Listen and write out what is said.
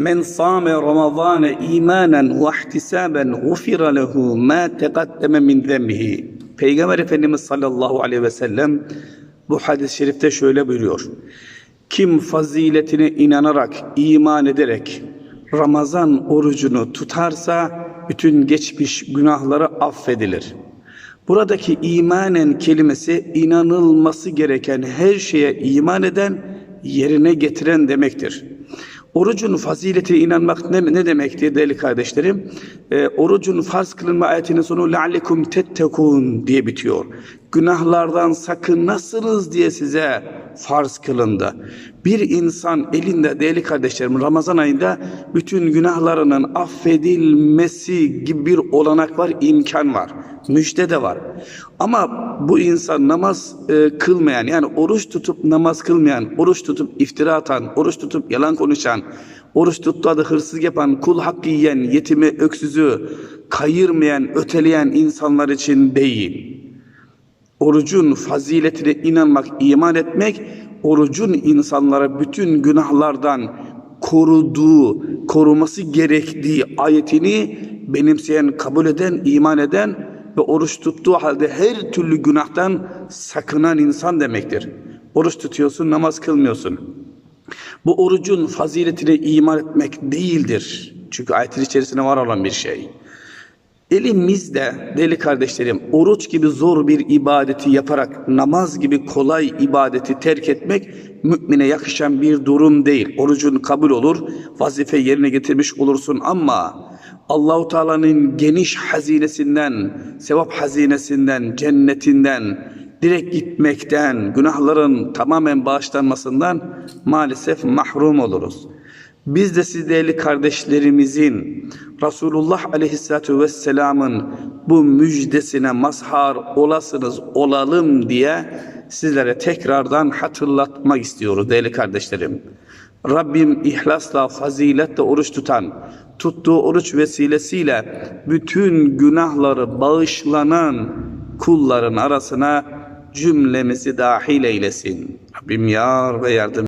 Men sâme Ramazâne îmânen ve ihtisâben gufira lehu mâ teqaddeme min zemmihi. Peygamber Efendimiz sallallahu aleyhi ve sellem bu hadis-i şerifte şöyle buyuruyor. Kim faziletine inanarak, iman ederek Ramazan orucunu tutarsa bütün geçmiş günahları affedilir. Buradaki imanen kelimesi inanılması gereken her şeye iman eden, yerine getiren demektir. Orucun faziletine inanmak ne, ne demektir değerli kardeşlerim? Ee, orucun farz kılınma ayetinin sonu لَعْلِكُمْ تَتَّقُونَ diye bitiyor. Günahlardan sakınasınız diye size farz kılındı. Bir insan elinde değerli kardeşlerim Ramazan ayında bütün günahlarının affedilmesi gibi bir olanak var, imkan var. Müjde de var. Ama bu insan namaz e, kılmayan yani oruç tutup namaz kılmayan, oruç tutup iftira atan, oruç tutup yalan konuşan, oruç tuttuğu adı hırsızlık yapan, kul hakkı yiyen, yetimi, öksüzü kayırmayan, öteleyen insanlar için değil. Orucun faziletine inanmak, iman etmek, orucun insanlara bütün günahlardan koruduğu, koruması gerektiği ayetini benimseyen, kabul eden, iman eden ve oruç tuttuğu halde her türlü günahtan sakınan insan demektir. Oruç tutuyorsun, namaz kılmıyorsun. Bu orucun faziletine iman etmek değildir. Çünkü ayetin içerisinde var olan bir şey. Elimizde deli kardeşlerim oruç gibi zor bir ibadeti yaparak namaz gibi kolay ibadeti terk etmek mümine yakışan bir durum değil. Orucun kabul olur, vazife yerine getirmiş olursun ama Allahu Teala'nın geniş hazinesinden, sevap hazinesinden, cennetinden direkt gitmekten, günahların tamamen bağışlanmasından maalesef mahrum oluruz. Biz de siz değerli kardeşlerimizin Resulullah Aleyhisselatü Vesselam'ın bu müjdesine mazhar olasınız olalım diye sizlere tekrardan hatırlatmak istiyoruz değerli kardeşlerim. Rabbim ihlasla, faziletle oruç tutan, tuttuğu oruç vesilesiyle bütün günahları bağışlanan kulların arasına cümlemizi dahil eylesin. Rabbim yar ve yardım